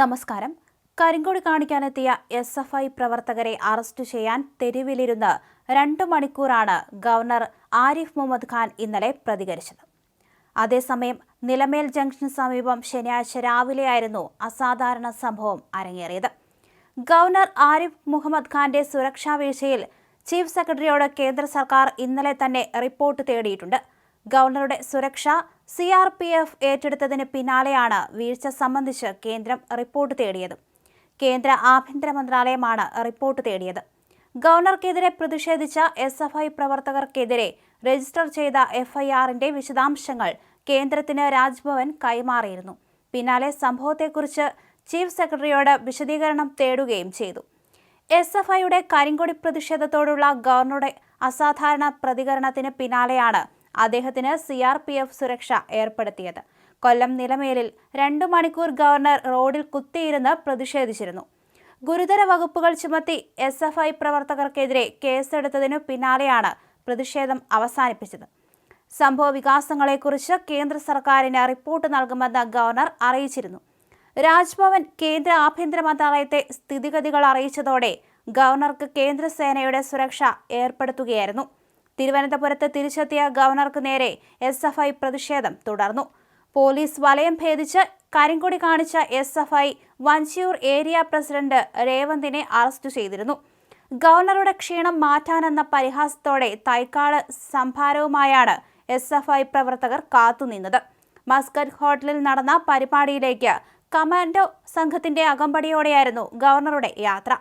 നമസ്കാരം. കരിങ്കോട് കാണിക്കാനെത്തിയ എസ് എഫ് ഐ പ്രവർത്തകരെ അറസ്റ്റ് ചെയ്യാൻ തെരുവിലിരുന്ന് രണ്ടു മണിക്കൂറാണ് ഗവർണർ ആരിഫ് മുഹമ്മദ് ഖാൻ ഇന്നലെ പ്രതികരിച്ചത്. അതേസമയം നിലമേൽ ജംഗ്ഷന് സമീപം ശനിയാഴ്ച രാവിലെയായിരുന്നു അസാധാരണ സംഭവം അരങ്ങേറിയത്. ഗവർണർ ആരിഫ് മുഹമ്മദ് ഖാന്റെ സുരക്ഷാ വീഴ്ചയിൽ ചീഫ് സെക്രട്ടറിയോട് കേന്ദ്ര സർക്കാർ ഇന്നലെ തന്നെ റിപ്പോർട്ട് തേടിയിട്ടുണ്ട്. ഗവർണറുടെ സുരക്ഷ സി ആർ പി എഫ് ഏറ്റെടുത്തതിന് പിന്നാലെയാണ് വീഴ്ച സംബന്ധിച്ച് കേന്ദ്രം റിപ്പോർട്ട് തേടിയത്. കേന്ദ്ര ആഭ്യന്തര മന്ത്രാലയമാണ് റിപ്പോർട്ട് തേടിയത്. ഗവർണർക്കെതിരെ പ്രതിഷേധിച്ച എസ് എഫ് ഐ പ്രവർത്തകർക്കെതിരെ രജിസ്റ്റർ ചെയ്ത എഫ്ഐആറിന്റെ വിശദാംശങ്ങൾ കേന്ദ്രത്തിന് രാജ്ഭവൻ കൈമാറിയിരുന്നു. പിന്നാലെ സംഭവത്തെക്കുറിച്ച് ചീഫ് സെക്രട്ടറിയോട് വിശദീകരണം തേടുകയും ചെയ്തു. എസ് എഫ് ഐയുടെ കരിങ്കൊടി പ്രതിഷേധത്തോടുള്ള ഗവർണറുടെ അസാധാരണ പ്രതികരണത്തിന് പിന്നാലെയാണ് അദ്ദേഹത്തിന് സി ആർ പി എഫ് സുരക്ഷ ഏർപ്പെടുത്തിയത്. കൊല്ലം നിലമേലിൽ രണ്ടു മണിക്കൂർ ഗവർണർ റോഡിൽ കുത്തിയിരുന്ന് പ്രതിഷേധിച്ചിരുന്നു. ഗുരുതര വകുപ്പുകൾ ചുമത്തി എസ് എഫ് ഐ പ്രവർത്തകർക്കെതിരെ കേസെടുത്തതിനു പിന്നാലെയാണ് പ്രതിഷേധം അവസാനിപ്പിച്ചത്. സംഭവ വികാസങ്ങളെക്കുറിച്ച് കേന്ദ്ര സർക്കാരിന് റിപ്പോർട്ട് നൽകുമെന്ന് ഗവർണർ അറിയിച്ചിരുന്നു. രാജ്ഭവൻ കേന്ദ്ര ആഭ്യന്തര മന്ത്രാലയത്തെ സ്ഥിതിഗതികൾ അറിയിച്ചതോടെ ഗവർണർക്ക് കേന്ദ്രസേനയുടെ സുരക്ഷ ഏർപ്പെടുത്തുകയായിരുന്നു. തിരുവനന്തപുരത്ത് തിരിച്ചെത്തിയ ഗവർണർക്ക് നേരെ എസ് എഫ് ഐ പ്രതിഷേധം തുടർന്നു. പോലീസ് വലയം ഭേദിച്ച് കരിങ്കൊടി കാണിച്ച S F I Vanchiyoor area president രേവന്തിനെ arrest ചെയ്തിരുന്നു. ഗവർണറുടെ ക്ഷീണം മാറ്റാനെന്ന പരിഹാസത്തോടെ തൈക്കാട് സംഭാരവുമായാണ് എസ് എഫ് ഐ പ്രവർത്തകർ കാത്തുനിന്നത് മസ്കറ്റ് ഹോട്ടലിൽ നടന്ന പരിപാടിയിലേക്ക് കമാൻഡോ സംഘത്തിന്റെ അകമ്പടിയോടെയായിരുന്നു ഗവർണറുടെ യാത്ര.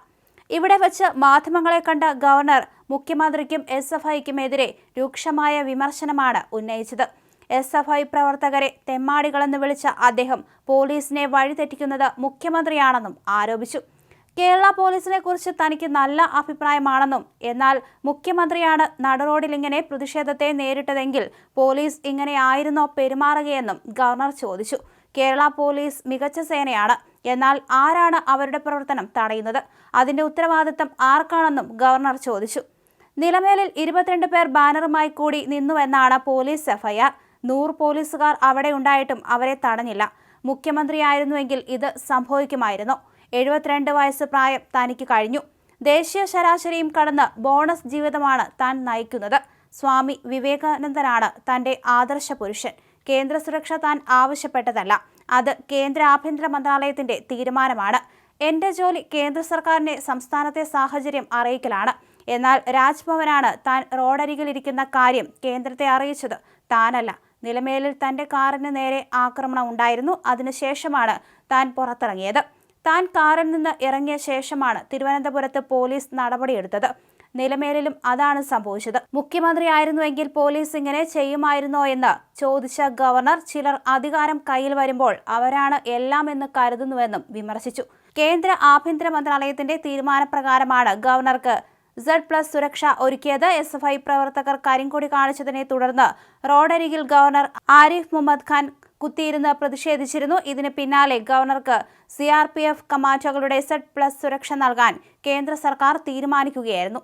ഇവിടെ വച്ച് മാധ്യമങ്ങളെ കണ്ട ഗവർണർ മുഖ്യമന്ത്രിക്കും എസ് എഫ് ഐക്കുമെതിരെ രൂക്ഷമായ വിമർശനമാണ് ഉന്നയിച്ചത്. എസ് എഫ് ഐ പ്രവർത്തകരെ തെമ്മാടികളെന്ന് വിളിച്ച അദ്ദേഹം പോലീസിനെ വഴിതെറ്റിക്കുന്നത് മുഖ്യമന്ത്രിയാണെന്നും ആരോപിച്ചു. കേരള പോലീസിനെ കുറിച്ച് തനിക്ക് നല്ല അഭിപ്രായമാണെന്നും എന്നാൽ മുഖ്യമന്ത്രിയാണ് നടുറോഡിൽ ഇങ്ങനെ പ്രതിഷേധത്തെ നേരിട്ടതെങ്കിൽ പോലീസ് ഇങ്ങനെ ആയിരുന്നോ പെരുമാറുകയെന്നും ഗവർണർ ചോദിച്ചു. കേരള പോലീസ് മികച്ച സേനയാണ്. എന്നാൽ ആരാണ് അവരുടെ പ്രവർത്തനം തടയുന്നത്? അതിന്റെ ഉത്തരവാദിത്തം ആർക്കാണെന്നും ഗവർണർ ചോദിച്ചു. നിലമേലിൽ ഇരുപത്തിരണ്ട് പേർ ബാനറുമായി കൂടി നിന്നുവെന്നാണ് പോലീസ് എഫ്ഐആർ. നൂറ് പോലീസുകാർ അവിടെ ഉണ്ടായിട്ടും അവരെ തടഞ്ഞില്ല. മുഖ്യമന്ത്രിയായിരുന്നുവെങ്കിൽ ഇത് സംഭവിക്കുമായിരുന്നു. എഴുപത്തിരണ്ട് വയസ്സ് പ്രായം തനിക്ക് കഴിഞ്ഞു. ദേശീയ ശരാശരിയും കടന്ന് ബോണസ് ജീവിതമാണ് താൻ നയിക്കുന്നത്. സ്വാമി വിവേകാനന്ദനാണ് തന്റെ ആദർശ പുരുഷൻ. കേന്ദ്ര സുരക്ഷ താൻ ആവശ്യപ്പെട്ടതല്ല. അത് കേന്ദ്ര ആഭ്യന്തര മന്ത്രാലയത്തിന്റെ തീരുമാനമാണ്. എന്റെ ജോലി കേന്ദ്ര സർക്കാരിനെ സംസ്ഥാനത്തെ സാഹചര്യം അറിയിക്കലാണ്. എന്നാൽ രാജ്ഭവനാണ് താൻ റോഡരികിലിരിക്കുന്ന കാര്യം കേന്ദ്രത്തെ അറിയിച്ചത്. താനല്ല. നിലമേലിൽ തന്റെ കാറിന് നേരെ ആക്രമണം ഉണ്ടായിരുന്നു. അതിനുശേഷമാണ് താൻ പുറത്തിറങ്ങിയത്. താൻ കാറിൽ നിന്ന് ഇറങ്ങിയ ശേഷമാണ് തിരുവനന്തപുരത്ത് പോലീസ് നടപടിയെടുത്തത്. നിലമേലിലും അതാണ് സംഭവിച്ചത്. മുഖ്യമന്ത്രിയായിരുന്നുവെങ്കിൽ പോലീസ് ഇങ്ങനെ ചെയ്യുമായിരുന്നോ എന്ന് ചോദിച്ച ഗവർണർ ചിലർ അധികാരം കയ്യിൽ വരുമ്പോൾ അവരാണ് എല്ലാം എന്ന് കരുതുന്നുവെന്നും വിമർശിച്ചു. കേന്ദ്ര ആഭ്യന്തര മന്ത്രാലയത്തിന്റെ തീരുമാനപ്രകാരമാണ് ഗവർണർക്ക് സെഡ് പ്ലസ് സുരക്ഷ ഒരുക്കിയത്. എസ് എഫ് ഐ പ്രവർത്തകർ കരിങ്കൊടി കാണിച്ചതിനെ തുടർന്ന് റോഡരികിൽ ഗവർണർ ആരിഫ് മുഹമ്മദ് ഖാൻ കുത്തിയിരുന്ന് പ്രതിഷേധിച്ചിരുന്നു. ഇതിന് പിന്നാലെ ഗവർണർക്ക് സി ആർ പി എഫ് കമാൻഡോകളുടെ സെഡ് പ്ലസ് സുരക്ഷ നൽകാൻ കേന്ദ്ര സർക്കാർ തീരുമാനിക്കുകയായിരുന്നു.